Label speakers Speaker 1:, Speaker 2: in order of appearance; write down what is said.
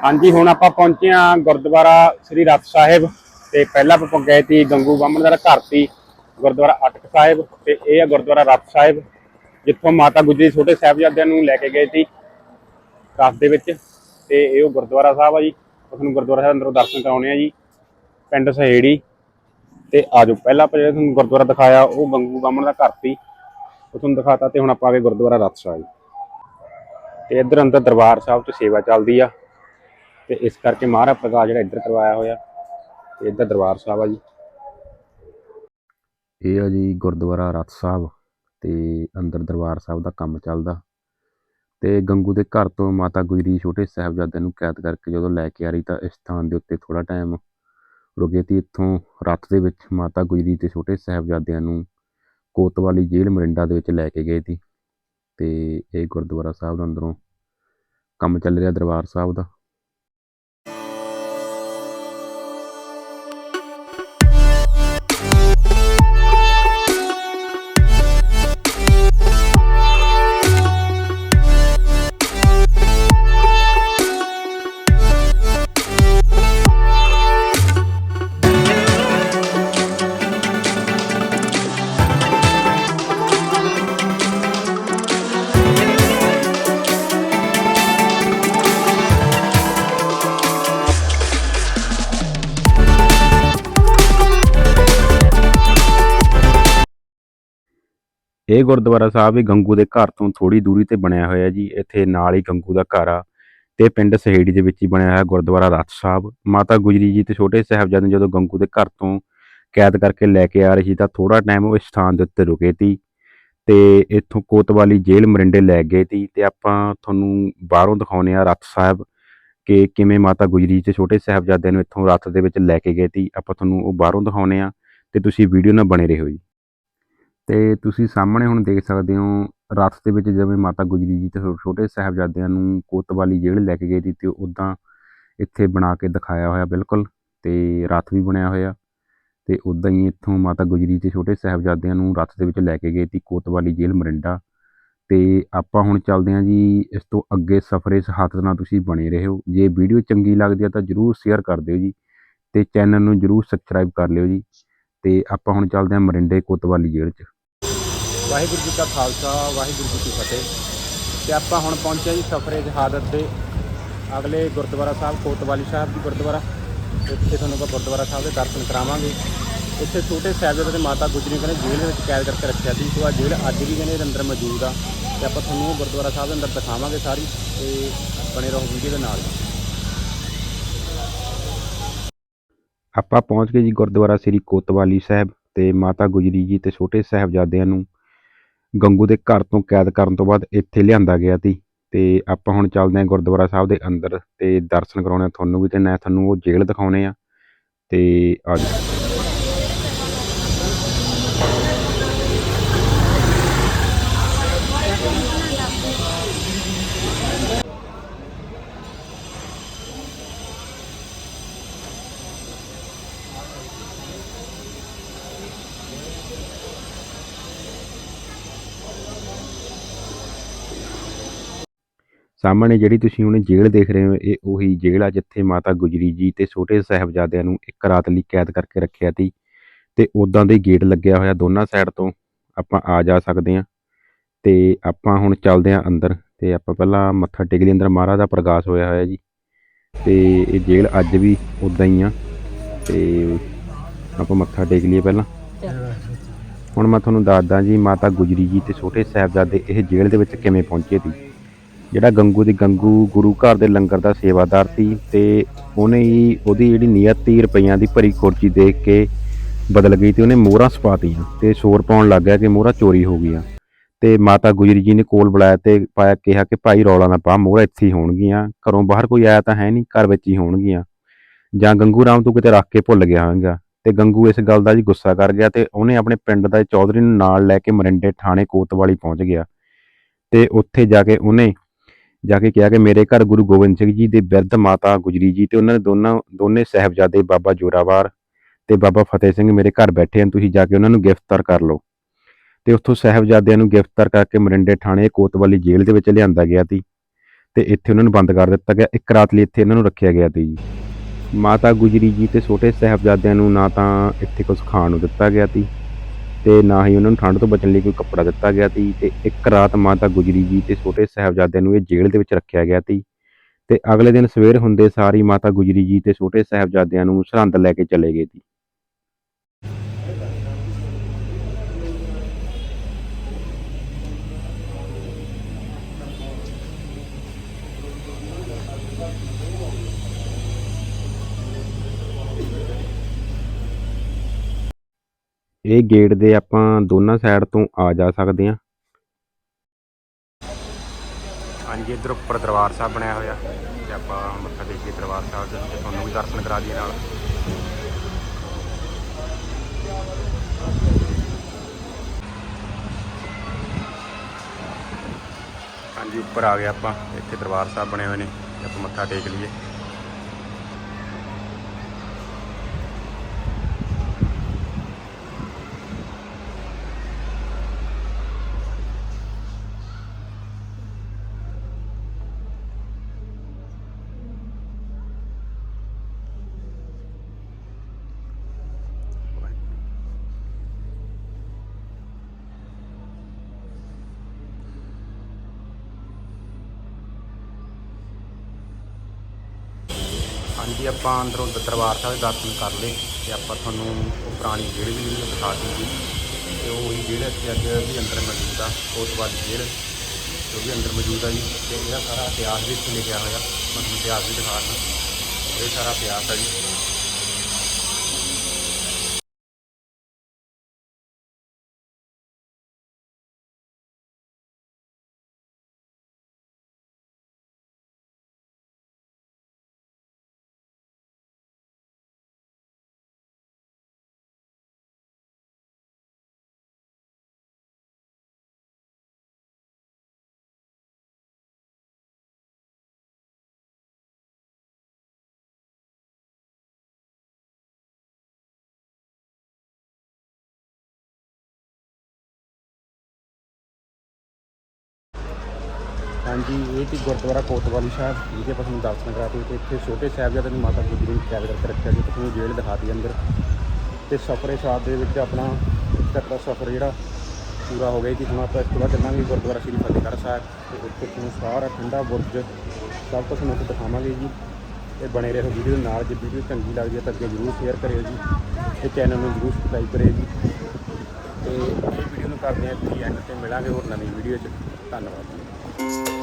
Speaker 1: ਹਾਂਜੀ, ਹੁਣ ਆਪਾਂ ਪਹੁੰਚੇ ਹਾਂ ਗੁਰਦੁਆਰਾ ਸ੍ਰੀ ਰਤ ਸਾਹਿਬ ਤੇ ਪਹਿਲਾਂ ਆਪਾਂ ਗਏ ਸੀ ਗੰਗੂ ਬਾਹਮਣ ਦਾ ਘਰ ਸੀ, ਗੁਰਦੁਆਰਾ ਅਟਕ ਸਾਹਿਬ ਤੇ ਇਹ ਆ ਗੁਰਦੁਆਰਾ ਰਤ ਸਾਹਿਬ, ਜਿੱਥੋਂ ਮਾਤਾ ਗੁਜਰੀ ਛੋਟੇ ਸਾਹਿਬਜ਼ਾਦਿਆਂ ਨੂੰ ਲੈ ਕੇ ਗਏ ਸੀ ਰਥ ਦੇ ਵਿੱਚ ਤੇ ਇਹ ਉਹ ਗੁਰਦੁਆਰਾ ਸਾਹਿਬ ਆ ਜੀ ਤੁਹਾਨੂੰ ਗੁਰਦੁਆਰਾ ਸਾਹਿਬ ਅੰਦਰੋਂ ਦਰਸ਼ਨ ਕਰਾਉਣੇ ਆ ਜੀ, ਪਿੰਡ ਸਹੇੜੀ ਤੇ ਆਜੋ ਪਹਿਲਾਂ ਆਪਾਂ ਜਿਹੜਾ ਤੁਹਾਨੂੰ ਗੁਰਦੁਆਰਾ ਦਿਖਾਇਆ, ਉਹ ਗੰਗੂ ਬਾਹਮਣ ਦਾ ਘਰ ਸੀ, ਉਹ ਤੁਹਾਨੂੰ ਦਿਖਾਤਾ ਤੇ ਹੁਣ ਆਪਾਂ ਆ ਗਏ ਗੁਰਦੁਆਰਾ ਰਤ ਸਾਹਿਬ। ਤੇ ਇੱਧਰ ਅੰਦਰ ਦਰਬਾਰ ਸਾਹਿਬ 'ਚ ਸੇਵਾ ਚੱਲਦੀ ਆ ਤੇ ਇਸ ਕਰਕੇ ਮਹਾਰਾਜ ਪ੍ਰਕਾਸ਼ ਜਿਹੜਾ ਇੱਧਰ ਕਰਵਾਇਆ ਹੋਇਆ ਤੇ ਇੱਧਰ ਦਰਬਾਰ ਸਾਹਿਬ ਆ ਜੀ।
Speaker 2: ਇਹ ਆ ਜੀ ਗੁਰਦੁਆਰਾ ਰਤ ਸਾਹਿਬ ਤੇ ਅੰਦਰ ਦਰਬਾਰ ਸਾਹਿਬ ਦਾ ਕੰਮ ਚੱਲਦਾ ਤੇ ਗੰਗੂ ਦੇ ਘਰ ਤੋਂ ਮਾਤਾ ਗੁਜਰੀ ਛੋਟੇ ਸਾਹਿਬਜ਼ਾਦਿਆਂ ਨੂੰ ਕੈਦ ਕਰਕੇ ਜਦੋਂ ਲੈ ਕੇ ਆ ਰਹੀ ਤਾਂ ਇਸ ਥਾਂ ਦੇ ਉੱਤੇ ਥੋੜਾ ਟਾਈਮ ਰੁਕੇ ਤੀ ਇੱਥੋਂ ਰਥ ਦੇ ਵਿੱਚ ਮਾਤਾ ਗੁਜਰੀ ਤੇ ਛੋਟੇ ਸਾਹਿਬਜ਼ਾਦਿਆਂ ਨੂੰ ਕੋਤਵਾਲੀ ਜੇਲ੍ਹ ਮਰਿੰਡਾ ਦੇ ਵਿੱਚ ਲੈ ਕੇ ਗਏ ਸੀ ਤੇ ਇਹ ਗੁਰਦੁਆਰਾ ਸਾਹਿਬ ਦਾ ਅੰਦਰੋਂ ਕੰਮ ਚੱਲ ਰਿਹਾ ਦਰਬਾਰ ਸਾਹਿਬ ਦਾ। ਇਹ ਗੁਰਦੁਆਰਾ ਸਾਹਿਬ ਵੀ ਗੰਗੂ ਦੇ ਘਰ ਤੋਂ ਥੋੜੀ ਦੂਰੀ ਤੇ ਬਣਿਆ ਹੋਇਆ ਜੀ, ਇੱਥੇ ਨਾਲ ਹੀ ਗੰਗੂ ਦਾ ਘਰ ਆ ਤੇ ਪਿੰਡ ਸਹੇੜੀ ਦੇ ਵਿੱਚ ਹੀ ਬਣਿਆ ਹੋਇਆ ਗੁਰਦੁਆਰਾ ਰਤ ਸਾਹਿਬ। ਮਾਤਾ ਗੁਜਰੀ ਜੀ ਤੇ ਛੋਟੇ ਸਾਹਿਬਜ਼ਾਦੇ ਜਦੋਂ ਗੰਗੂ ਦੇ ਘਰ ਤੋਂ ਕੈਦ ਕਰਕੇ ਲੈ ਕੇ ਆ ਰਹੀ ਸੀ ਤਾਂ ਥੋੜਾ ਟਾਈਮ ਉਹ ਇਸ ਸਥਾਨ ਦੇ ਉੱਤੇ ਰੁਕੇ ਤੀ ਤੇ ਇੱਥੋਂ ਕੋਤਵਾਲੀ ਜੇਲ੍ਹ ਮਰਿੰਡੇ ਲੈ ਗਏ ਤੀ ਤੇ ਆਪਾਂ ਤੁਹਾਨੂੰ ਬਾਹਰੋਂ ਦਿਖਾਉਨੇ ਆ ਰਤ ਸਾਹਿਬ ਕਿ ਕਿਵੇਂ ਮਾਤਾ ਗੁਜਰੀ ਤੇ ਛੋਟੇ ਸਾਹਿਬਜ਼ਾਦਿਆਂ ਨੂੰ ਇੱਥੋਂ ਰਥ ਦੇ ਵਿੱਚ ਲੈ ਕੇ ਗਏ ਤੀ। ਆਪਾਂ ਤੁਹਾਨੂੰ ਉਹ ਬਾਹਰੋਂ ਦਿਖਾਉਨੇ ਆ ਤੇ ਤੁਸੀਂ ਵੀਡੀਓ ਨਾਲ ਬਣੇ ਰਹੋ ਜੀ। ਤੇ ਤੁਸੀਂ ਸਾਹਮਣੇ ਹੁਣ ਦੇਖ ਸਕਦੇ ਹੋ, ਰਥ ਦੇ ਵਿੱਚ ਜਿਵੇਂ ਮਾਤਾ ਗੁਜਰੀ ਜੀ ਤੇ ਛੋ- ਛੋਟੇ ਸਾਹਿਬਜ਼ਾਦਿਆਂ ਨੂੰ ਕੋਤਵਾਲੀ ਜੇਲ੍ਹ ਲੈ ਕੇ ਗਏ ਸੀ ਤੇ ਉਦਾਂ ਇੱਥੇ ਬਣਾ ਕੇ ਦਿਖਾਇਆ ਹੋਇਆ ਬਿਲਕੁਲ ਤੇ ਰਥ ਵੀ ਬਣਿਆ ਹੋਇਆ ਤੇ ਉਦਾਂ ਹੀ ਇੱਥੋਂ ਮਾਤਾ ਗੁਜਰੀ ਤੇ ਛੋਟੇ ਸਾਹਿਬਜ਼ਾਦਿਆਂ ਨੂੰ ਰਥ ਦੇ ਵਿੱਚ ਲੈ ਕੇ ਗਏ ਸੀ ਕੋਤਵਾਲੀ ਜੇਲ੍ਹ ਮਰਿੰਡਾ। ਤੇ ਆਪਾਂ ਹੁਣ ਚੱਲਦੇ ਹਾਂ ਜੀ, ਇਸ ਤੋਂ ਅੱਗੇ ਸਫ਼ਰ ਇਸ ਹੱਥ ਨਾਲ ਤੁਸੀਂ ਬਣੇ ਰਹੋ। ਜੇ ਵੀਡੀਓ ਚੰਗੀ ਲੱਗਦੀ ਹੈ ਤਾਂ ਜਰੂਰ ਸ਼ੇਅਰ ਕਰ ਦਿਓ ਜੀ ਤੇ ਚੈਨਲ ਨੂੰ ਜਰੂਰ ਸਬਸਕ੍ਰਾਈਬ ਕਰ ਲਿਓ ਜੀ। ਤੇ ਆਪਾਂ ਹੁਣ ਚੱਲਦੇ ਹਾਂ ਮਰਿੰਡੇ ਕੋਤਵਾਲੀ ਜੇਲ੍ਹ 'ਚ।
Speaker 1: ਵਾਹਿਗੁਰੂ ਜੀ ਕਾ ਖਾਲਸਾ, ਵਾਹਿਗੁਰੂ ਜੀ ਕੀ ਫਤਿਹ। ਤੇ ਆਪਾਂ ਹੁਣ ਪਹੁੰਚੇ ਜੀ ਸਫਰੇ ਜਹਾਦਤ ਦੇ ਅਗਲੇ ਗੁਰਦੁਆਰਾ ਸਾਹਿਬ, ਕੋਤਵਾਲੀ ਸਾਹਿਬ ਦੀ ਗੁਰਦੁਆਰਾ। ਇੱਥੇ ਤੁਹਾਨੂੰ ਆਪਾਂ ਗੁਰਦੁਆਰਾ ਸਾਹਿਬ ਦੇ ਦਰਸ਼ਨ ਕਰਾਵਾਂਗੇ। ਇੱਥੇ ਛੋਟੇ ਸਾਹਿਬਜ਼ਾਦੇ ਤੇ ਮਾਤਾ ਗੁਜਰੀ ਕਹਿੰਦੇ ਜੇਲ੍ਹ ਵਿੱਚ ਕੈਦ ਕਰਕੇ ਰੱਖਿਆ ਸੀ। ਸੋ ਆ ਜੇਲ੍ਹ ਅੱਜ ਵੀ ਕਹਿੰਦੇ ਇਹਦੇ ਅੰਦਰ ਮੌਜੂਦ ਆ। ਤੇ ਆਪਾਂ ਤੁਹਾਨੂੰ ਗੁਰਦੁਆਰਾ ਸਾਹਿਬ ਦੇ ਅੰਦਰ ਦਿਖਾਵਾਂਗੇ ਸਾਰੀ ਤੇ ਬਣੇ ਰਹੋ ਵੀਡੀਓ ਦੇ ਨਾਲ।
Speaker 2: ਆਪਾਂ ਪਹੁੰਚ ਗਏ ਜੀ ਗੁਰਦੁਆਰਾ ਸ੍ਰੀ ਕੋਤਵਾਲੀ ਸਾਹਿਬ ਤੇ ਮਾਤਾ ਗੁਜਰੀ ਜੀ ਤੇ ਛੋਟੇ ਸਾਹਿਬਜ਼ਾਦਿਆਂ ਨੂੰ ਗੰਗੂ ਦੇ ਘਰ ਤੋਂ ਕੈਦ ਕਰਨ ਤੋਂ ਬਾਅਦ ਇੱਥੇ ਲਿਆਂਦਾ ਗਿਆ ਸੀ ਤੇ ਆਪਾਂ ਹੁਣ ਚੱਲਦੇ ਹਾਂ ਗੁਰਦੁਆਰਾ ਸਾਹਿਬ ਦੇ ਅੰਦਰ ਤੇ ਦਰਸ਼ਨ ਕਰਾਉਣੇ ਆ ਤੁਹਾਨੂੰ ਵੀ ਤੇ ਮੈਂ ਤੁਹਾਨੂੰ ਉਹ ਜੇਲ੍ਹ ਦਿਖਾਉਣੇ ਆ ਤੇ ਅੱਜ ਸਾਹਮਣੇ ਜਿਹੜੀ ਤੁਸੀਂ ਹੁਣ ਜੇਲ੍ਹ ਦੇਖ ਰਹੇ ਹੋ, ਇਹ ਉਹੀ ਜੇਲ੍ਹ ਆ ਜਿੱਥੇ ਮਾਤਾ ਗੁਜਰੀ ਜੀ ਤੇ ਛੋਟੇ ਸਾਹਿਬਜ਼ਾਦਿਆਂ ਨੂੰ ਇੱਕ ਰਾਤ ਲਈ ਕੈਦ ਕਰਕੇ ਰੱਖਿਆ ਸੀ ਤੇ ਉਦਾਂ ਦੇ ਗੇਟ ਲੱਗਿਆ ਹੋਇਆ ਦੋਨਾਂ ਸਾਈਡ ਤੋਂ ਆਪਾਂ ਆ ਜਾ ਸਕਦੇ ਹਾਂ ਤੇ ਆਪਾਂ ਹੁਣ ਚੱਲਦੇ ਹਾਂ ਅੰਦਰ ਤੇ ਆਪਾਂ ਪਹਿਲਾਂ ਮੱਥਾ ਟੇਕ ਲਈ ਅੰਦਰ ਮਹਾਰਾਜ ਦਾ ਪ੍ਰਕਾਸ਼ ਹੋਇਆ ਹੋਇਆ ਜੀ ਤੇ ਇਹ ਜੇਲ੍ਹ ਅੱਜ ਵੀ ਉਦਾਂ ਹੀ ਆ ਤੇ ਆਪਾਂ ਮੱਥਾ ਟੇਕ ਲਈਏ ਪਹਿਲਾਂ। ਹੁਣ ਮੈਂ ਤੁਹਾਨੂੰ ਦੱਸਦਾ ਜੀ ਮਾਤਾ ਗੁਜਰੀ ਜੀ ਤੇ ਛੋਟੇ ਸਾਹਿਬਜ਼ਾਦੇ ਇਹ ਜੇਲ੍ਹ ਦੇ ਵਿੱਚ ਕਿਵੇਂ ਪਹੁੰਚੇ ਸੀ। ਜਿਹੜਾ ਗੰਗੂ ਦੀ ਗੰਗੂ ਗੁਰੂ ਘਰ ਦੇ ਲੰਗਰ ਦਾ ਸੇਵਾਦਾਰ ਸੀ ਤੇ ਉਹਨੇ ਹੀ ਉਹਦੀ ਜਿਹੜੀ ਨੀਅਤ 30 ਰੁਪਈਆਂ ਦੀ ਭਰੀ ਖੁਰਚੀ ਦੇਖ ਕੇ ਬਦਲ ਗਈ ਤੇ ਉਹਨੇ ਮੋਹਰਾਂ ਸਪਾਤੀਆਂ ਤੇ ਸ਼ੋਰ ਪਾਉਣ ਲੱਗ ਗਿਆ ਕਿ ਮੋਹਰਾਂ ਚੋਰੀ ਹੋ ਗਈਆਂ। ਤੇ ਮਾਤਾ ਗੁਜਰੀ ਜੀ ਨੇ ਕੋਲ ਬੁਲਾਇਆ ਤੇ ਪਾਇਆ ਕਿਹਾ ਕਿ ਭਾਈ ਰੌਲਾ ਨਾ ਪਾ, ਮੋਹਰਾਂ ਇੱਥੇ ਹੀ ਹੋਣਗੀਆਂ, ਘਰੋਂ ਬਾਹਰ ਕੋਈ ਆਇਆ ਤਾਂ ਹੈ ਨਹੀਂ, ਘਰ ਵਿੱਚ ਹੀ ਹੋਣਗੀਆਂ। ਜਾਂ ਗੰਗੂ ਰਾਮ ਤੂੰ ਕਿਤੇ ਰੱਖ ਕੇ ਭੁੱਲ ਗਿਆ ਹੋਵੇਂਗਾ। ਤੇ ਗੰਗੂ ਇਸ ਗੱਲ ਦਾ ਜੀ ਗੁੱਸਾ ਕਰ ਗਿਆ ਤੇ ਉਹਨੇ ਆਪਣੇ ਪਿੰਡ ਦਾ ਚੌਧਰੀ ਨੂੰ ਨਾਲ ਲੈ ਕੇ ਮਰਿੰਡੇ ਥਾਣੇ ਕੋਤਵਾਲੀ ਪਹੁੰਚ ਗਿਆ। ਤੇ ਉੱਥੇ ਜਾ ਕੇ ਉਹਨੇ ਜਾ ਕੇ ਕਿਹਾ ਕਿ ਮੇਰੇ ਘਰ ਗੁਰੂ ਗੋਬਿੰਦ ਸਿੰਘ ਜੀ ਦੇ ਬਿਰਧ ਮਾਤਾ ਗੁਜਰੀ ਜੀ ਤੇ ਉਹਨਾਂ ਦੇ ਦੋਨਾਂ, ਦੋਨੇ ਸਾਹਿਬਜ਼ਾਦੇ ਬਾਬਾ ਜ਼ੋਰਾਵਾਰ ਤੇ ਬਾਬਾ ਫਤਿਹ ਸਿੰਘ ਮੇਰੇ ਘਰ ਬੈਠੇ ਹਨ, ਤੁਸੀਂ ਜਾ ਕੇ ਉਹਨਾਂ ਨੂੰ ਗ੍ਰਿਫਤਾਰ ਕਰ ਲਓ। ਤੇ ਉੱਥੋਂ ਸਾਹਿਬਜ਼ਾਦਿਆਂ ਨੂੰ ਗ੍ਰਿਫਤਾਰ ਕਰਕੇ ਮਰਿੰਡੇ ਥਾਣੇ ਕੋਤਵਾਲੀ ਜੇਲ੍ਹ ਦੇ ਵਿੱਚ ਲਿਆਂਦਾ ਗਿਆ ਸੀ ਤੇ ਇੱਥੇ ਉਹਨਾਂ ਨੂੰ ਬੰਦ ਕਰ ਦਿੱਤਾ ਗਿਆ। ਇੱਕ ਰਾਤ ਲਈ ਇੱਥੇ ਇਹਨਾਂ ਨੂੰ ਰੱਖਿਆ ਗਿਆ ਸੀ। ਜੀ ਮਾਤਾ ਗੁਜਰੀ ਜੀ ਤੇ ਛੋਟੇ ਸਾਹਿਬਜ਼ਾਦਿਆਂ ਨੂੰ ਨਾ ਤਾਂ ਇੱਥੇ ਕੁਝ ਖਾਣ ਨੂੰ ਦਿੱਤਾ ਗਿਆ ਸੀ। ਤੇ ਨਾ ਹੀ ਉਹਨਾਂ ਨੂੰ ਠੰਡ ਤੋਂ ਬਚਣ ਲਈ ਕੋਈ ਕੱਪੜਾ ਦਿੱਤਾ ਗਿਆ ਸੀ ਤੇ ਇੱਕ ਰਾਤ ਮਾਤਾ ਗੁਜਰੀ ਜੀ ਤੇ ਛੋਟੇ ਸਾਹਿਬਜ਼ਾਦਿਆਂ ਨੂੰ ਇਹ ਜੇਲ੍ਹ ਦੇ ਵਿੱਚ ਰੱਖਿਆ ਗਿਆ ਸੀ। ਤੇ ਅਗਲੇ ਦਿਨ ਸਵੇਰ ਹੁੰਦੇ ਸਾਰੀ ਮਾਤਾ ਗੁਜਰੀ ਜੀ ਤੇ ਛੋਟੇ ਸਾਹਿਬਜ਼ਾਦਿਆਂ ਨੂੰ ਸਰਹੰਦ ਲੈ ਕੇ ਚਲੇ ਗਏ ਸੀ। ਇਹ ਗੇਟ ਦੇ ਆਪਾਂ ਦੋਨਾਂ ਸਾਈਡ ਤੋਂ ਆ ਜਾ ਸਕਦੇ ਹਾਂ।
Speaker 1: ਹਾਂਜੀ, ਇੱਧਰ ਉੱਪਰ ਦਰਬਾਰ ਸਾਹਿਬ ਬਣਿਆ ਹੋਇਆ ਤੇ ਆਪਾਂ ਮੱਥਾ ਟੇਕੀਏ ਦਰਬਾਰ ਸਾਹਿਬ ਦੇ ਤੇ ਤੁਹਾਨੂੰ ਵੀ ਦਰਸ਼ਨ ਕਰਾ ਦਈਏ ਨਾਲ। ਹਾਂਜੀ, ਉੱਪਰ ਆ ਗਏ ਆਪਾਂ। ਇੱਥੇ ਦਰਬਾਰ ਸਾਹਿਬ ਬਣੇ ਹੋਏ ਨੇ ਆਪਾਂ ਮੱਥਾ ਟੇਕ ਲਈਏ। ਹਾਂਜੀ, ਆਪਾਂ ਅੰਦਰੋਂ ਦਰਬਾਰ ਸਾਹਿਬ ਦੇ ਦਰਸ਼ਨ ਕਰ ਲਏ ਤੇ ਆਪਾਂ ਤੁਹਾਨੂੰ ਉਹ ਪੁਰਾਣੀ ਜਿਹੜੀ ਵੀ ਵੀਡੀਓ ਦਿਖਾ ਦਿੱਤੀ ਤੇ ਉਹ ਹੀ ਜਿਹੜਾ ਇੱਥੇ ਅੱਜ ਵੀ ਅੰਦਰ ਮੌਜੂਦ ਆ ਕੋਤਵਾਲ ਜੇਲ੍ਹ ਜੋ ਵੀ ਅੰਦਰ ਮੌਜੂਦ ਆ ਜੀ, ਤੇ ਇਹਦਾ ਸਾਰਾ ਇਤਿਹਾਸ ਵੀ ਇੱਥੇ ਲਿਖਿਆ ਹੋਇਆ ਤੁਹਾਨੂੰ ਇਤਿਹਾਸ ਵੀ ਦਿਖਾ ਦਿੰਦਾ। ਇਹ ਸਾਰਾ ਇਤਿਹਾਸ ਆ ਜੀ। ਹਾਂਜੀ, ਇਹ ਤੇ ਗੁਰਦੁਆਰਾ ਕੋਤਵਾਲੀ ਸਾਹਿਬ ਜਿਹਦੇ ਆਪਾਂ ਤੁਹਾਨੂੰ ਦਰਸ਼ਨ ਕਰਾ ਤੇ ਇੱਥੇ ਛੋਟੇ ਸਾਹਿਬਜ਼ਾਦੇ ਨੂੰ ਮਾਤਾ ਗੁਜਰੀ ਨੂੰ ਕੈਦ ਕਰਕੇ ਰੱਖਿਆ ਜੀ ਤੇ ਤੁਹਾਨੂੰ ਜੇਲ੍ਹ ਦਿਖਾਤੀ ਅੰਦਰ। ਤੇ ਸਫਰੇ ਸਾਥ ਦੇ ਵਿੱਚ ਆਪਣਾ ਇੱਕ ਦਾ ਸਫਰ ਜਿਹੜਾ ਪੂਰਾ ਹੋ ਗਿਆ ਜੀ। ਹੁਣ ਆਪਾਂ ਇਸ ਤੋਂ ਬਾਅਦ ਚੱਲਾਂਗੇ ਗੁਰਦੁਆਰਾ ਸ੍ਰੀ ਫਤਿਹਗੜ੍ਹ ਸਾਹਿਬ, ਤੇ ਉੱਥੇ ਤੁਹਾਨੂੰ ਸਾਰਾ ਠੰਡਾ ਬੁਰਜ, ਸਭ ਕੁਝ ਤੁਹਾਨੂੰ ਉੱਥੇ ਦਿਖਾਵਾਂਗੇ ਜੀ। ਇਹ ਬਣੇ ਰਹੋ ਵੀਡੀਓ ਨਾਲ, ਜੇ ਵੀਡੀਓ ਚੰਗੀ ਲੱਗਦੀ ਹੈ ਤਾਂ ਅੱਗੇ ਜ਼ਰੂਰ ਸ਼ੇਅਰ ਕਰਿਓ ਜੀ, ਤੇ ਚੈਨਲ ਨੂੰ ਜ਼ਰੂਰ ਸਬਸਕ੍ਰਾਈਬ ਕਰਿਓ ਜੀ। ਤੇ ਇਹ ਵੀਡੀਓ ਨੂੰ ਕਰਦੇ ਹਾਂ ਇੱਥੇ ਐਂਡ ਤੇ ਮਿਲਾਂਗੇ ਹੋਰ ਨਵੀਂ ਵੀਡੀਓ 'ਚ। ਧੰਨਵਾਦ ਜੀ।